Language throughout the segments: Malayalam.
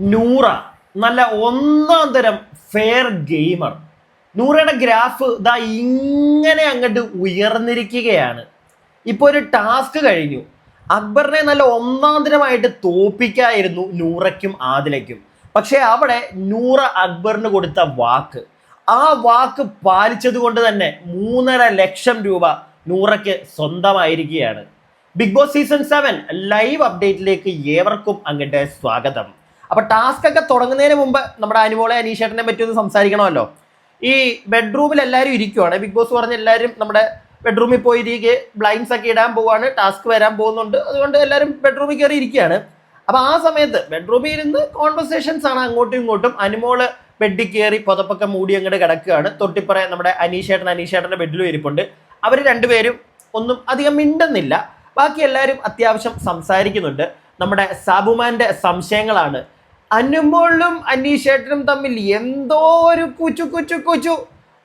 നൂറ. നല്ല ഒന്നാം തരം ഫെയർ ഗെയിമർ നൂറയുടെ ഗ്രാഫ് ഇതാ ഇങ്ങനെ അങ്ങോട്ട് ഉയർന്നിരിക്കുകയാണ്. ഇപ്പോൾ ഒരു ടാസ്ക് കഴിഞ്ഞു. അക്ബറിനെ നല്ല ഒന്നാം തരമായിട്ട് തോപ്പിക്കായിരുന്നു നൂറയ്ക്കും ആദിലയ്ക്കും. പക്ഷേ അവിടെ നൂറ അക്ബറിന് കൊടുത്ത വാക്ക്. ആ വാക്ക് പാലിച്ചത് കൊണ്ട് തന്നെ മൂന്നര ലക്ഷം രൂപ നൂറയ്ക്ക് സ്വന്തമായിരിക്കുകയാണ്. Big Boss season seven live അപ്ഡേറ്റിലേക്ക് ഏവർക്കും അങ്ങോട്ട് സ്വാഗതം. അപ്പൊ ടാസ്ക് ഒക്കെ തുടങ്ങുന്നതിന് മുമ്പ് നമ്മുടെ അനുമോളെ അനീഷേട്ടനെ പറ്റി ഒന്ന് സംസാരിക്കണമല്ലോ. ഈ ബെഡ്റൂമിൽ എല്ലാവരും ഇരിക്കുവാണ്. ബിഗ് ബോസ് പറഞ്ഞ എല്ലാവരും നമ്മുടെ ബെഡ്റൂമിൽ പോയി ഇരിക്കെ ബ്ലൈൻസ് ഒക്കെ ഇടാൻ പോവാണ് ടാസ്ക് വരാൻ പോകുന്നുണ്ട്. അതുകൊണ്ട് എല്ലാവരും ബെഡ്റൂമിൽ കയറി ഇരിക്കുകയാണ്. അപ്പൊ ആ സമയത്ത് ബെഡ്റൂമിൽ ഇരുന്ന് കോൺവെർസേഷൻസ് ആണ് അങ്ങോട്ടും ഇങ്ങോട്ടും അനുമോൾ ബെഡിൽ കയറി പുതപ്പൊക്കെ മൂടി അങ്ങോട്ട് കിടക്കുകയാണ്. തൊട്ടിപ്പറ നമ്മുടെ അനീഷേട്ടൻ അനീഷേട്ടന്റെ ബെഡിലും ഇരിപ്പുണ്ട്. അവർ രണ്ടുപേരും ഒന്നും അധികം മിണ്ടുന്നില്ല. ബാക്കി എല്ലാവരും അത്യാവശ്യം സംസാരിക്കുന്നുണ്ട്. നമ്മുടെ സാബുമാന്റെ സംശയങ്ങളാണ്. അനുമോളും അനീഷേട്ടനും തമ്മിൽ എന്തോ ഒരു കുച്ചു കുച്ചു കുച്ചു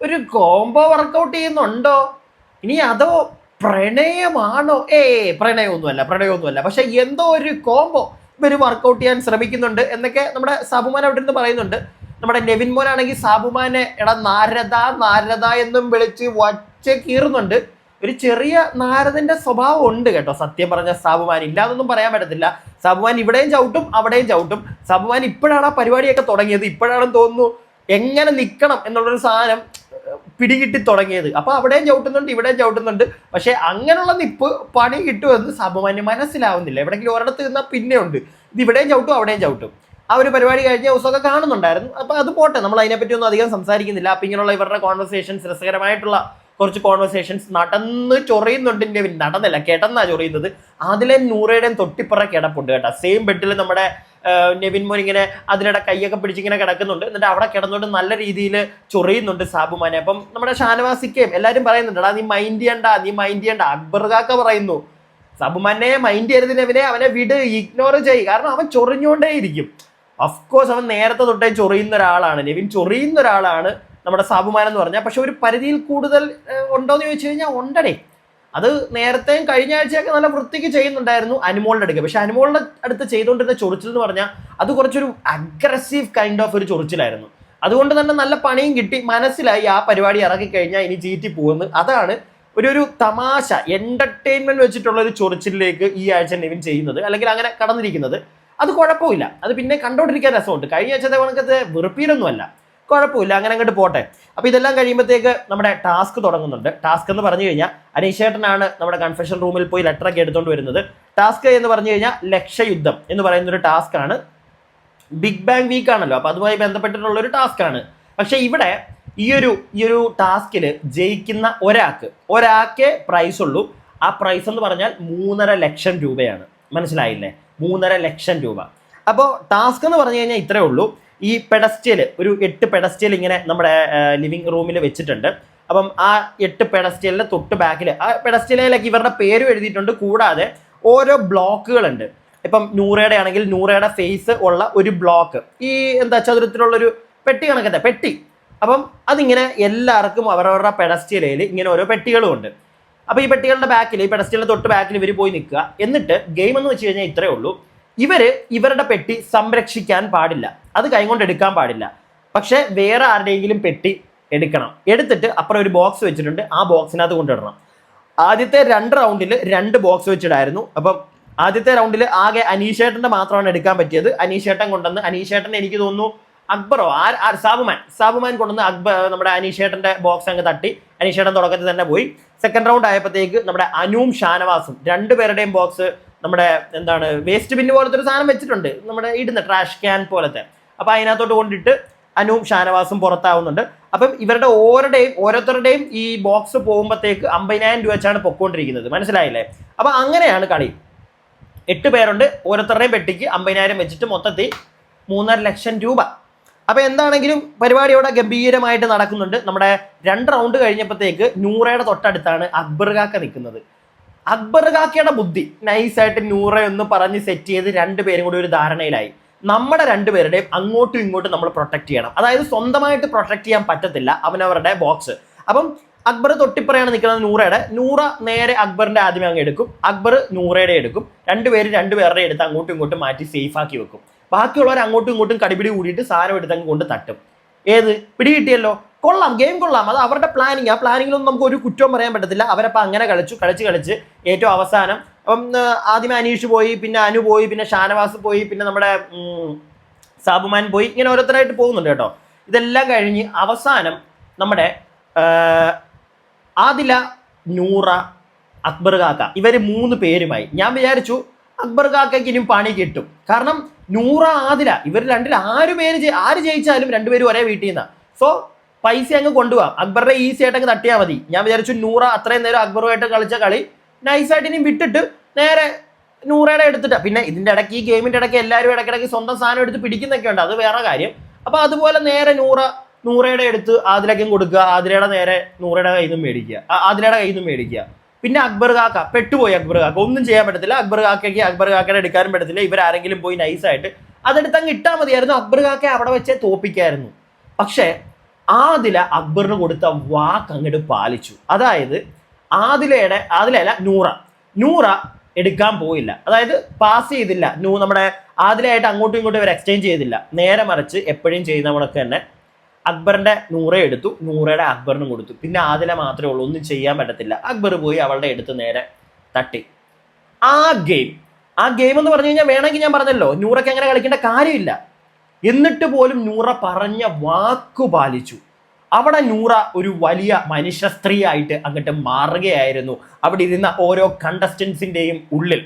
ഒരു കോംബോ വർക്കൗട്ട് ചെയ്യുന്നുണ്ടോ? ഇനി അതോ പ്രണയമാണോ? ഏ പ്രണയമൊന്നുമല്ല പ്രണയമൊന്നുമല്ല. പക്ഷെ എന്തോ ഒരു കോംബോ ഇവർ വർക്കൗട്ട് ചെയ്യാൻ ശ്രമിക്കുന്നുണ്ട് എന്നൊക്കെ നമ്മുടെ സാബുമാൻ അവിടെ നിന്ന് പറയുന്നുണ്ട്. നമ്മുടെ നെവിൻ മോനാണെങ്കിൽ സാബുമാനെ എടാ നാരദ നാരദ എന്നും വിളിച്ച് വച്ച് കീറുന്നുണ്ട്. ഒരു ചെറിയ നാരദന്റെ സ്വഭാവം ഉണ്ട് കേട്ടോ. സത്യം പറഞ്ഞ സാബുമാൻ ഇല്ലാതൊന്നും പറയാൻ പറ്റത്തില്ല. സാബുമാൻ ഇവിടെയും ചവിട്ടും അവിടെയും ചവിട്ടും. സാബുമാൻ ഇപ്പോഴാണ് ആ പരിപാടിയൊക്കെ തുടങ്ങിയത്. ഇപ്പോഴാണെന്ന് തോന്നുന്നു എങ്ങനെ നിൽക്കണം എന്നുള്ളൊരു സാധനം പിടികിട്ടി തുടങ്ങിയത്. അപ്പൊ അവിടെയും ചവിട്ടുന്നുണ്ട് ഇവിടെയും ചവിട്ടുന്നുണ്ട്. പക്ഷെ അങ്ങനെയുള്ള നിപ്പ് പണി കിട്ടുമെന്ന് സാബുമാന് മനസ്സിലാവുന്നില്ല. എവിടെയെങ്കിലും ഒരിടത്ത് നിന്നാൽ പിന്നെ ഉണ്ട്. ഇത് ഇവിടെയും ചവിട്ടും അവിടെയും ചവിട്ടും. ആ ഒരു പരിപാടി കഴിഞ്ഞ ദിവസമൊക്കെ കാണുന്നുണ്ടായിരുന്നു. അപ്പൊ അത് പോട്ടെ. നമ്മൾ അതിനെപ്പറ്റി ഒന്നും അധികം സംസാരിക്കുന്നില്ല. അപ്പൊ ഇങ്ങനെയുള്ള ഇവരുടെ കോൺവെർസേഷൻസ് രസകരമായിട്ടുള്ള കുറച്ച് കോൺവെർസേഷൻസ് നടന്ന് ചൊറിയുന്നുണ്ട് നെവിൻ നടന്നില്ല കേട്ടെന്നാ ചൊറിയുന്നത്. അതിലെ നൂറയുടെയും തൊട്ടിപ്പുറ കിടപ്പുണ്ട് കേട്ടോ. സെയിം ബെഡിൽ നമ്മുടെ നെവിൻ മോൻ ഇങ്ങനെ അതിനിടെ കൈയൊക്കെ പിടിച്ചിങ്ങനെ കിടക്കുന്നുണ്ട്. എന്നിട്ട് അവിടെ കിടന്നുകൊണ്ട് നല്ല രീതിയിൽ ചൊറിയുന്നുണ്ട് സാബുമാനെ. അപ്പം നമ്മുടെ ഷാനവാസിക്കയും എല്ലാവരും പറയുന്നുണ്ട് നീ മൈൻഡ് ചെയ്യണ്ട നീ മൈൻഡ് ചെയ്യണ്ട. അക്ബർ കാക്ക പറയുന്നു സാബുമാനെ മൈൻഡ് ചെയ്യരുത് നെവിനെ അവനെ വിട് ഇഗ്നോർ ചെയ്യും. കാരണം അവൻ ചൊറിഞ്ഞുകൊണ്ടേയിരിക്കും. ഓഫ് കോഴ്സ് അവൻ നേരത്തെ തൊട്ടേ ചൊറിയുന്ന ഒരാളാണ്. നെവിൻ ചൊറിയുന്ന ഒരാളാണ്. നമ്മുടെ സാബുമാൻ എന്ന് പറഞ്ഞാൽ. പക്ഷെ ഒരു പരിധിയിൽ കൂടുതൽ ഉണ്ടോയെന്ന് ചോദിച്ചു കഴിഞ്ഞാൽ ഉണ്ടടേ. അത് നേരത്തെയും കഴിഞ്ഞ ആഴ്ചയൊക്കെ നല്ല വൃത്തിക്ക് ചെയ്യുന്നുണ്ടായിരുന്നു അനുമോളിന്റെ അടുക്കുക പക്ഷെ അനുമോളിന്റെ അടുത്ത് ചെയ്തുകൊണ്ടിരുന്ന ചൊറിച്ചിൽ എന്ന് പറഞ്ഞാൽ അത് കുറച്ചൊരു അഗ്രസീവ് കൈൻഡ് ഓഫ് ഒരു ചൊറിച്ചിലായിരുന്നു. അതുകൊണ്ട് തന്നെ നല്ല പണിയും കിട്ടി. മനസ്സിലായി ആ പരിപാടി ഇറക്കി കഴിഞ്ഞാൽ ഇനി ചീറ്റി പോകുന്നു അതാണ് ഒരു ഒരു തമാശ എന്റർടൈൻമെന്റ് വെച്ചിട്ടുള്ള ഒരു ചൊറിച്ചിലേക്ക് ഈ ആഴ്ച നിവിൻ ചെയ്യുന്നത്. അല്ലെങ്കിൽ അങ്ങനെ കടന്നിരിക്കുന്നത്. അത് കുഴപ്പമില്ല. അത് പിന്നെ കണ്ടോണ്ടിരിക്കാൻ രസമുണ്ട്. കഴിഞ്ഞ ആഴ്ചത്തെ കണക്കത്തെ വെറുപ്പീരൊന്നുമല്ല. കുഴപ്പമില്ല അങ്ങനെ അങ്ങോട്ട് പോട്ടെ. അപ്പോൾ ഇതെല്ലാം കഴിയുമ്പോഴത്തേക്ക് നമ്മുടെ ടാസ്ക് തുടങ്ങുന്നുണ്ട്. ടാസ്ക് എന്ന് പറഞ്ഞു കഴിഞ്ഞാൽ അനീഷേട്ടനാണ് നമ്മുടെ കൺഫെഷൻ റൂമിൽ പോയി ലെറ്റർ ഒക്കെ എടുത്തുകൊണ്ട് വരുന്നത്. ടാസ്ക് എന്ന് പറഞ്ഞു കഴിഞ്ഞാൽ ലക്ഷ്യയുദ്ധം എന്ന് പറയുന്ന ഒരു ടാസ്ക് ആണ്. ബിഗ് ബാങ് വീക്ക് ആണല്ലോ അപ്പൊ അതുമായി ബന്ധപ്പെട്ടിട്ടുള്ള ഒരു ടാസ്ക് ആണ്. പക്ഷെ ഇവിടെ ഈ ഒരു ഈ ഒരു ടാസ്കിൽ ജയിക്കുന്ന ഒരാൾക്ക് ഒരാൾക്കേ പ്രൈസ് ഉള്ളൂ. ആ പ്രൈസ് എന്ന് പറഞ്ഞാൽ മൂന്നര ലക്ഷം രൂപയാണ്. മനസ്സിലായില്ലേ? മൂന്നര ലക്ഷം രൂപ. അപ്പോൾ ടാസ്ക് എന്ന് പറഞ്ഞു കഴിഞ്ഞാൽ ഇത്രയേ ഉള്ളൂ. ഈ പെഡസ്റ്റൽ ഒരു എട്ട് പെഡസ്റ്റേൽ ഇങ്ങനെ നമ്മുടെ ലിവിങ് റൂമിൽ വെച്ചിട്ടുണ്ട്. അപ്പം ആ എട്ട് പെഡസ്റ്റേലിന്റെ തൊട്ട് ബാക്കിൽ ആ പെഡസ്റ്റേലിലേക്ക് ഇവരുടെ പേരും എഴുതിയിട്ടുണ്ട്. കൂടാതെ ഓരോ ബ്ലോക്കുകളുണ്ട്. ഇപ്പം നൂറയുടെ ആണെങ്കിൽ നൂറയുടെ ഫേസ് ഉള്ള ഒരു ബ്ലോക്ക് ഈ എന്താ ചതുരത്തിലുള്ളൊരു പെട്ടി കണക്കത്തെ പെട്ടി. അപ്പം അതിങ്ങനെ എല്ലാവർക്കും അവരവരുടെ പെഡസ്റ്റേലയിൽ ഇങ്ങനെ ഓരോ പെട്ടികളും ഉണ്ട്. അപ്പോൾ ഈ പെട്ടികളുടെ ബാക്കിൽ ഈ പെഡസ്റ്റേലിന്റെ തൊട്ട് ബാക്കിൽ ഇവർ പോയി നിൽക്കുക. എന്നിട്ട് ഗെയിം എന്ന് വെച്ച് കഴിഞ്ഞാൽ ഇത്രയേ ഉള്ളൂ. ഇവർ ഇവരുടെ പെട്ടി സംരക്ഷിക്കാൻ പാടില്ല. അത് കൈകൊണ്ട് എടുക്കാൻ പാടില്ല. പക്ഷെ വേറെ ആരുടെയെങ്കിലും പെട്ടി എടുക്കണം. എടുത്തിട്ട് അപ്പുറം ഒരു ബോക്സ് വെച്ചിട്ടുണ്ട്. ആ ബോക്സിനകത്ത് കൊണ്ടിടണം ആദ്യത്തെ രണ്ട് റൗണ്ടിൽ രണ്ട് ബോക്സ് വെച്ചിടായിരുന്നു. അപ്പം ആദ്യത്തെ റൗണ്ടിൽ ആകെ അനീഷേട്ടന്റെ മാത്രമാണ് എടുക്കാൻ പറ്റിയത്. അനീഷേട്ടൻ കൊണ്ടുവന്ന്. അനീഷേട്ടൻ എനിക്ക് തോന്നുന്നു അക്ബറോ? ആർ സാബുമാൻ. സാബുമാൻ കൊണ്ടുവന്ന് അക്ബർ നമ്മുടെ അനീഷേട്ടന്റെ ബോക്സ് അങ്ങ് തട്ടി. അനീഷേട്ടൻ തുടക്കത്തിൽ തന്നെ പോയി. സെക്കൻഡ് റൗണ്ട് ആയപ്പോഴത്തേക്ക് നമ്മുടെ അനൂം ഷാനവാസും രണ്ടുപേരുടെയും ബോക്സ് നമ്മുടെ എന്താണ് വേസ്റ്റ് ബിന്ന് പോലത്തെ ഒരു സാധനം വെച്ചിട്ടുണ്ട്. നമ്മുടെ ഇടുന്ന ട്രാഷ് ക്യാൻ പോലത്തെ. അപ്പൊ അതിനകത്തോട്ട് കൊണ്ടിട്ട് അനൂം ഷാനവാസും പുറത്താവുന്നുണ്ട്. അപ്പം ഇവരുടെ ഓരോരുടെയും ഓരോരുത്തരുടെയും ഈ ബോക്സ് പോകുമ്പോഴത്തേക്ക് അമ്പതിനായിരം രൂപ വെച്ചാണ് പൊക്കോണ്ടിരിക്കുന്നത്. മനസ്സിലായില്ലേ? അപ്പൊ അങ്ങനെയാണ് കളി. എട്ട് പേരുണ്ട്. ഓരോരുത്തരുടെയും പെട്ടിക്ക് അമ്പതിനായിരം വെച്ചിട്ട് മൊത്തത്തിൽ മൂന്നര ലക്ഷം രൂപ. അപ്പൊ എന്താണെങ്കിലും പരിപാടി അവിടെ ഗംഭീരമായിട്ട് നടക്കുന്നുണ്ട്. നമ്മുടെ രണ്ട് റൗണ്ട് കഴിഞ്ഞപ്പോഴത്തേക്ക് നൂറയുടെ തൊട്ടടുത്താണ് അക്ബർ കാക്ക നിൽക്കുന്നത്. അക്ബർ കാക്കയുടെ ബുദ്ധി. നൈസായിട്ട് നൂറ ഒന്ന് പറഞ്ഞ് സെറ്റ് ചെയ്ത് രണ്ടുപേരും കൂടി ഒരു ധാരണയിലായി. നമ്മുടെ രണ്ടുപേരുടെയും അങ്ങോട്ടും ഇങ്ങോട്ടും നമ്മൾ പ്രൊട്ടക്ട് ചെയ്യണം. അതായത് സ്വന്തമായിട്ട് പ്രൊട്ടക്ട് ചെയ്യാൻ പറ്റത്തില്ല അവനവരുടെ ബോക്സ് അപ്പം അക്ബർ തൊട്ടിപ്പറയാണ് നിൽക്കുന്നത് നൂറയുടെ. നൂറ നേരെ അക്ബറിന്റെ ആദ്യമേ അങ്ങ് എടുക്കും. അക്ബർ നൂറയുടെ എടുക്കും. രണ്ടുപേരും രണ്ടുപേരുടെ എടുത്ത് അങ്ങോട്ടും ഇങ്ങോട്ടും മാറ്റി സേഫ് ആക്കി വെക്കും. ബാക്കിയുള്ളവർ അങ്ങോട്ടും ഇങ്ങോട്ടും കടിപിടി കൂടിയിട്ട് സാധനം എടുത്തങ്ങ് കൊണ്ട് തട്ടും. ഏത്? പിടി കിട്ടിയല്ലോ? കൊള്ളാം ഗെയിം കൊള്ളാം. അത് അവരുടെ പ്ലാനിങ് ആ പ്ലാനിങ്ങിലൊന്നും നമുക്ക് ഒരു കുറ്റവും പറയാൻ പറ്റത്തില്ല. അവരപ്പോൾ അങ്ങനെ കളിച്ചു കളിച്ച് കളിച്ച് ഏറ്റവും അവസാനം. അപ്പം ആദ്യമേ ആദ്യം അനീഷ് പോയി പിന്നെ അനു പോയി പിന്നെ ഷാനവാസ് പോയി പിന്നെ നമ്മുടെ സാബുമാൻ പോയി. ഇങ്ങനെ ഓരോരുത്തരായിട്ട് പോകുന്നുണ്ട് കേട്ടോ. ഇതെല്ലാം കഴിഞ്ഞ് അവസാനം നമ്മുടെ ആദില നൂറ അക്ബർ കാക്ക. ഇവർ മൂന്ന് പേരുമായി. ഞാൻ വിചാരിച്ചു അക്ബർ പണി കിട്ടും. കാരണം നൂറ ആദില ഇവർ രണ്ടിൽ ആര് പേര് ആര് ജയിച്ചാലും രണ്ടുപേരും ഒരേ വീട്ടിൽ നിന്നാണ് സോ പൈസ അങ്ങ് കൊണ്ടുപോകാം അക്ബറിനെ ഈസി ആയിട്ട് അങ്ങ് തട്ടിയാൽ മതി. ഞാൻ വിചാരിച്ചു നൂറ അത്രയും നേരം അക്ബറുമായിട്ട് കളിച്ച കളി നൈസായിട്ട് ഇനി വിട്ടിട്ട് നേരെ നൂറയുടെ എടുത്തിട്ട്. പിന്നെ ഇതിന്റെ ഇടയ്ക്ക് ഈ ഗെയിമിന്റെ ഇടയ്ക്ക് എല്ലാവരും ഇടയ്ക്കിടയ്ക്ക് സ്വന്തം സാധനം എടുത്ത് പിടിക്കുന്നൊക്കെ ഉണ്ട്. അത് വേറെ കാര്യം. അപ്പോൾ അതുപോലെ നേരെ നൂറ നൂറയുടെ എടുത്ത് ആതിലേക്കും കൊടുക്കുക. ആതിരയുടെ നേരെ നൂറയുടെ കയ്യിൽ നിന്നും മേടിക്കുക ആതിരയുടെ കയ്യിൽ നിന്നും മേടിക്കുക. പിന്നെ അക്ബർ കാക്ക പെട്ടുപോയി അക്ബർ കാക്ക. ഒന്നും ചെയ്യാൻ പറ്റത്തില്ല. അക്ബർ കാക്കയ്ക്ക് അക്ബർ കാക്കയുടെ എടുക്കാനും പറ്റത്തില്ല. ഇവരാരെങ്കിലും പോയി നൈസായിട്ട് അതെടുത്ത് അങ്ങ് ഇട്ടാൽ മതിയായിരുന്നു. അക്ബർ കാക്ക അവിടെ വെച്ചേ തോപ്പിക്കായിരുന്നു. പക്ഷേ ആദില അക്ബറിന് കൊടുത്ത വാക്ക് അങ്ങോട്ട് പാലിച്ചു. അതായത് ആദിലയുടെ ആദിലയല്ല നൂറ. നൂറ എടുക്കാൻ പോയില്ല. അതായത് പാസ് ചെയ്തില്ല. നമ്മുടെ ആദിലായിട്ട് അങ്ങോട്ടും ഇങ്ങോട്ടും ഇവർ എക്സ്ചേഞ്ച് ചെയ്തില്ല. നേരെ മറിച്ച് എപ്പോഴും ചെയ്യുന്ന കണക്ക് തന്നെ അക്ബറിന്റെ നൂറെ എടുത്തു. നൂറയുടെ അക്ബറിനും കൊടുത്തു. പിന്നെ ആദില മാത്രമേ ഉള്ളൂ. ഒന്നും ചെയ്യാൻ പറ്റത്തില്ല. അക്ബർ പോയി അവളുടെ എടുത്ത് നേരെ തട്ടി. ആ ഗെയിം ആ ഗെയിം എന്ന് പറഞ്ഞു കഴിഞ്ഞാൽ വേണമെങ്കിൽ ഞാൻ പറഞ്ഞല്ലോ നൂറയ്ക്ക് അങ്ങനെ കളിക്കേണ്ട കാര്യമില്ല. എന്നിട്ട് പോലും നൂറ പറഞ്ഞ വാക്കു പാലിച്ചു. അവിടെ നൂറ ഒരു വലിയ മനുഷ്യ സ്ത്രീ ആയിട്ട് അങ്ങോട്ട് മാറുകയായിരുന്നു. അവിടെ ഇരുന്ന ഓരോ കണ്ടസ്റ്റൻസിന്റെയും ഉള്ളിൽ.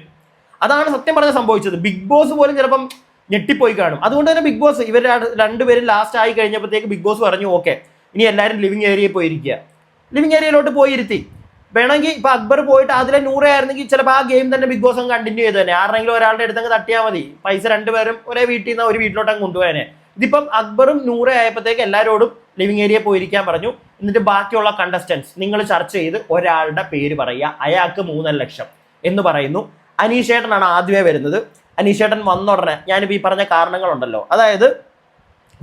അതാണ് സത്യം പറഞ്ഞ സംഭവിച്ചത്. ബിഗ് ബോസ് പോലും ചിലപ്പം ഞെട്ടിപ്പോയി കാണും. അതുകൊണ്ട് തന്നെ ബിഗ് ബോസ് ഇവർ രണ്ടുപേരും ലാസ്റ്റ് ആയി കഴിഞ്ഞപ്പോഴത്തേക്ക് ബിഗ് ബോസ് പറഞ്ഞു ഓക്കെ ഇനി എല്ലാവരും ലിവിങ് ഏരിയയിൽ പോയിരിക്കുക. ലിവിങ് ഏരിയയിലോട്ട് പോയിരുത്തി. വേണമെങ്കിൽ ഇപ്പൊ അക്ബർ പോയിട്ട് അതിലെ നൂറായിരുന്നെങ്കിൽ ചിലപ്പോൾ ആ ഗെയിം തന്നെ ബിഗ് ബോസ് അങ്ങ് കണ്ടിന്യൂ ചെയ്തു തന്നെ ആരെങ്കിലും ഒരാളുടെ അടുത്തങ്ങ് തട്ടിയാൽ മതി. പൈസ രണ്ടുപേരും ഒരേ വീട്ടിൽ നിന്ന് ഒരു വീട്ടിലോട്ട് അങ്ങ് കൊണ്ടുപോയനെ. ഇതിപ്പം അക്ബറും നൂറ ആയപ്പോഴത്തേക്ക് എല്ലാവരോടും ലിവിങ് ഏരിയ പോയിരിക്കാൻ പറഞ്ഞു. എന്നിട്ട് ബാക്കിയുള്ള കണ്ടസ്റ്റൻസ് നിങ്ങൾ ചർച്ച ചെയ്ത് ഒരാളുടെ പേര് പറയുക. അയാൾക്ക് മൂന്നര ലക്ഷം എന്ന് പറയുന്നു. അനീഷേട്ടനാണ് ആദ്യമേ വരുന്നത്. അനീഷേട്ടൻ വന്ന ഉടനെ ഞാനിപ്പോൾ ഈ പറഞ്ഞ കാരണങ്ങളുണ്ടല്ലോ. അതായത്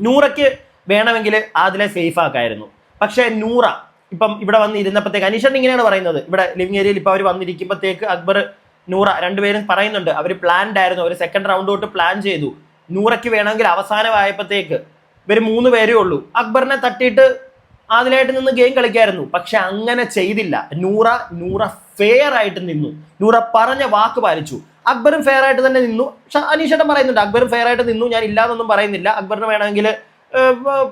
നൂറയ്ക്ക് വേണമെങ്കിൽ അതിലെ സേഫ് ആക്കായിരുന്നു. പക്ഷേ നൂറ ഇപ്പം ഇവിടെ വന്ന് ഇരുന്നപ്പോഴത്തേക്ക് അനീഷേട്ടൻ ഇങ്ങനെയാണ് പറയുന്നത്. ഇവിടെ ലിവിങ് ഏരിയയിൽ ഇപ്പോൾ അവർ വന്നിരിക്കുമ്പോഴത്തേക്ക് അക്ബർ നൂറ രണ്ടുപേരും പറയുന്നുണ്ട്. അവർ പ്ലാൻഡ് ആയിരുന്നു. അവർ സെക്കൻഡ് റൗണ്ട് തൊട്ട് പ്ലാൻ ചെയ്തു. നൂറയ്ക്ക് വേണമെങ്കിൽ അവസാനമായപ്പോഴത്തേക്ക് ഇവർ മൂന്ന് പേരേ ഉള്ളൂ. അക്ബറിനെ തട്ടിയിട്ട് അതിലായിട്ട് നിന്ന് ഗെയിം കളിക്കായിരുന്നു. പക്ഷെ അങ്ങനെ ചെയ്തില്ല. നൂറ നൂറ ഫെയർ ആയിട്ട് നിന്നു. നൂറ പറഞ്ഞ വാക്ക് പാലിച്ചു. അക്ബറും ഫെയർ ആയിട്ട് തന്നെ നിന്നു. അനീഷേട്ടൻ പറയുന്നുണ്ട് അക്ബറും ഫെയർ ആയിട്ട് നിന്നു. ഞാൻ ഇല്ലാന്നൊന്നും പറയുന്നില്ല. അക്ബറിന് വേണമെങ്കിൽ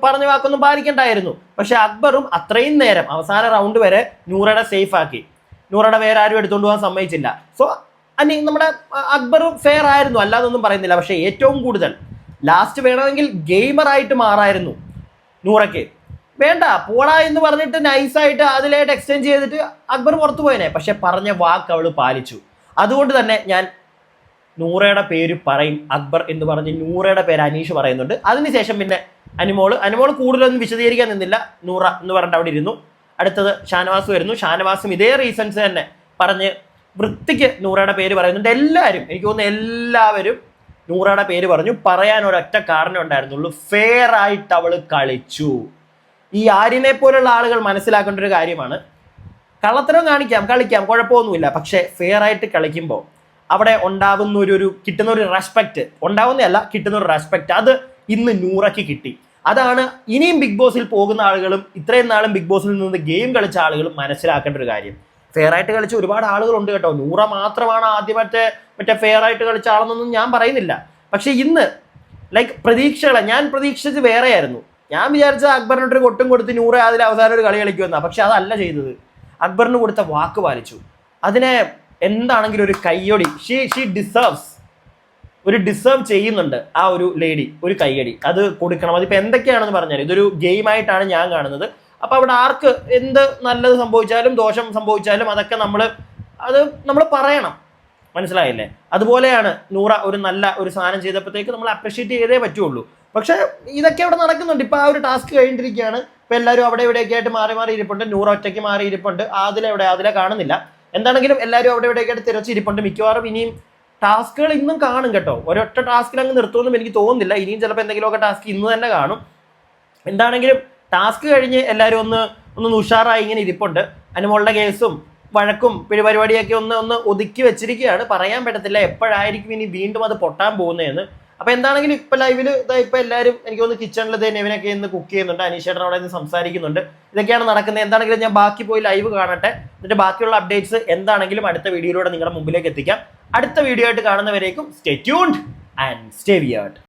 പറഞ്ഞ വാക്കൊന്നും പാലിക്കണ്ടായിരുന്നു. പക്ഷെ അക്ബറും അത്രയും നേരം അവസാന റൗണ്ട് വരെ നൂറയുടെ സേഫ് ആക്കി. നൂറയുടെ വേറെ ആരും എടുത്തുകൊണ്ട് പോകാൻ സമ്മതിച്ചില്ല. സോ അനി നമ്മുടെ അക്ബറും ഫെയർ ആയിരുന്നു. അല്ലാതൊന്നും പറയുന്നില്ല. പക്ഷെ ഏറ്റവും കൂടുതൽ ലാസ്റ്റ് വേണമെങ്കിൽ ഗെയിമറായിട്ട് മാറായിരുന്നു നൂറയ്ക്ക്. വേണ്ട പോടാ എന്ന് പറഞ്ഞിട്ട് നൈസായിട്ട് അതിലായിട്ട് എക്സ്ചേഞ്ച് ചെയ്തിട്ട് അക്ബർ പുറത്തു പോയനെ. പക്ഷെ പറഞ്ഞ വാക്ക് അവൾ പാലിച്ചു. അതുകൊണ്ട് തന്നെ ഞാൻ നൂറയുടെ പേര് പറയും അക്ബർ എന്ന് പറഞ്ഞ് നൂറയുടെ പേര് അനീഷ് പറയുന്നുണ്ട്. അതിനുശേഷം പിന്നെ അനുമോൾ അനുമോൾ കൂടുതലൊന്നും വിശദീകരിക്കാൻ നിന്നില്ല. നൂറ എന്ന് പറഞ്ഞിട്ട് അവിടെ ഇരുന്നു. അടുത്തത് ഷാനവാസ് വരുന്നു. ഷാനവാസും ഇതേ റീസൺസ് തന്നെ പറഞ്ഞ് വൃത്തിക്ക് നൂറയുടെ പേര് പറയുന്നുണ്ട്. എല്ലാവരും എനിക്ക് തോന്നുന്നു എല്ലാവരും നൂറയുടെ പേര് പറഞ്ഞു. പറയാൻ ഒരൊറ്റ കാരണം ഉണ്ടായിരുന്നുള്ളൂ. ഫെയർ ആയിട്ട് അവൾ കളിച്ചു. ഈ ആര്യനെ പോലുള്ള ആളുകൾ മനസ്സിലാക്കേണ്ട ഒരു കാര്യമാണ്. കള്ളത്തരം കാണിക്കാം കളിക്കാം കുഴപ്പമൊന്നുമില്ല. പക്ഷേ ഫെയർ ആയിട്ട് കളിക്കുമ്പോൾ അവിടെ ഉണ്ടാവുന്ന ഒരു ഒരു കിട്ടുന്ന ഒരു റെസ്പെക്ട് ഉണ്ടാവുന്നതല്ല കിട്ടുന്ന ഒരു റെസ്പെക്ട് അത് ഇന്ന് നൂറയ്ക്ക് കിട്ടി. അതാണ് ഇനിയും ബിഗ് ബോസിൽ പോകുന്ന ആളുകളും ഇത്രയും നാളും ബിഗ് ബോസിൽ നിന്ന് ഗെയിം കളിച്ച ആളുകളും മനസ്സിലാക്കേണ്ട ഒരു കാര്യം. ഫെയർ ആയിട്ട് കളിച്ച ഒരുപാട് ആളുകളുണ്ട് കേട്ടോ. നൂറ മാത്രമാണ് മറ്റേ മറ്റേ ഫെയർ ആയിട്ട് കളിച്ച ആളെന്നൊന്നും ഞാൻ പറയുന്നില്ല. പക്ഷേ ഇന്ന് ലൈക്ക് പ്രതീക്ഷകളെ ഞാൻ പ്രതീക്ഷിച്ചത് വേറെയായിരുന്നു. ഞാൻ വിചാരിച്ച അക്ബറിനൊട്ടൊരു കൊട്ടും കൊടുത്ത് നൂറ അതിൽ അവസാനം ഒരു കളി കളിക്കുമെന്നാണ് പക്ഷെ അതല്ല ചെയ്തത്. അക്ബറിന് കൊടുത്ത വാക്ക് പാലിച്ചു. അതിനെ എന്താണെങ്കിലും ഒരു കയ്യടി. ഷീ ഷീ ഡിസേർവ്സ് ഒരു ഡിസേർവ് ചെയ്യുന്നുണ്ട് ആ ഒരു ലേഡി ഒരു കയ്യടി. അത് കൊടുക്കണം. അതിപ്പോൾ എന്തൊക്കെയാണെന്ന് പറഞ്ഞാൽ ഇതൊരു ഗെയിമായിട്ടാണ് ഞാൻ കാണുന്നത്. അപ്പോൾ അവിടെ ആർക്ക് എന്ത് നല്ലത് സംഭവിച്ചാലും ദോഷം സംഭവിച്ചാലും അതൊക്കെ നമ്മൾ അത് നമ്മൾ പറയണം. മനസ്സിലായില്ലേ? അതുപോലെയാണ് നൂറ ഒരു നല്ല ഒരു സാധനം ചെയ്തപ്പോഴത്തേക്ക് നമ്മൾ അപ്രിഷ്യേറ്റ് ചെയ്തേ പറ്റുള്ളൂ. പക്ഷേ ഇതൊക്കെ അവിടെ നടക്കുന്നുണ്ട്. ഇപ്പൊ ആ ഒരു ടാസ്ക് കഴിഞ്ഞിരിക്കുകയാണ്. ഇപ്പൊ എല്ലാവരും അവിടെ ഇവിടെയൊക്കെ ആയിട്ട് മാറി മാറി ഇരിപ്പുണ്ട്. നൂറ ഒറ്റയ്ക്ക് മാറി ഇരിപ്പുണ്ട്. എവിടെ? ആദില കാണുന്നില്ല. എന്താണെങ്കിലും എല്ലാവരും അവിടെ ഇവിടെയൊക്കെ തിരച്ചിരിപ്പുണ്ട് മിക്കവാറും ഇനിയും ടാസ്കുകൾ ഇന്നും കാണും കേട്ടോ. ഒരൊറ്റ ടാസ്കിൽ അങ്ങ് നിർത്തുമെന്നും എനിക്ക് തോന്നുന്നില്ല. ഇനിയും ചിലപ്പോൾ എന്തെങ്കിലുമൊക്കെ ടാസ്ക് ഇന്ന് തന്നെ കാണും. എന്താണെങ്കിലും ടാസ്ക് കഴിഞ്ഞ് എല്ലാവരും ഒന്ന് ഒന്ന് ഉഷാറായി ഇങ്ങനെ ഇരിപ്പുണ്ട്. അനുമോളുടെ കേസും വഴക്കും പിഴപരിപാടിയൊക്കെ ഒന്ന് ഒന്ന് ഒതുക്കി വെച്ചിരിക്കുകയാണ്. പറയാൻ പറ്റത്തില്ല എപ്പോഴായിരിക്കും ഇനി വീണ്ടും അത് പൊട്ടാൻ പോകുന്നതെന്ന്. അപ്പൊ എന്താണെങ്കിലും ഇപ്പൊ ലൈവിൽ ഇപ്പൊ എല്ലാവരും എനിക്ക് തോന്നുന്നു കിച്ചണിൽ നെവിനൊക്കെ ഇന്ന് കുക്ക് ചെയ്യുന്നുണ്ട്. അനീഷേട്ടൻ അവിടെ നിന്ന് സംസാരിക്കുന്നുണ്ട്. ഇതൊക്കെയാണ് നടക്കുന്നത്. എന്താണെങ്കിലും ഞാൻ ബാക്കി പോയി ലൈവ് കാണട്ടെ. എന്നിട്ട് ബാക്കിയുള്ള അപ്ഡേറ്റ്സ് എന്താണെങ്കിലും അടുത്ത വീഡിയോയിലൂടെ നിങ്ങളുടെ മുമ്പിലേക്ക് എത്തിക്കാം. അടുത്ത വീഡിയോ ആയിട്ട് കാണുന്നവരേക്കും stay tuned and stay weird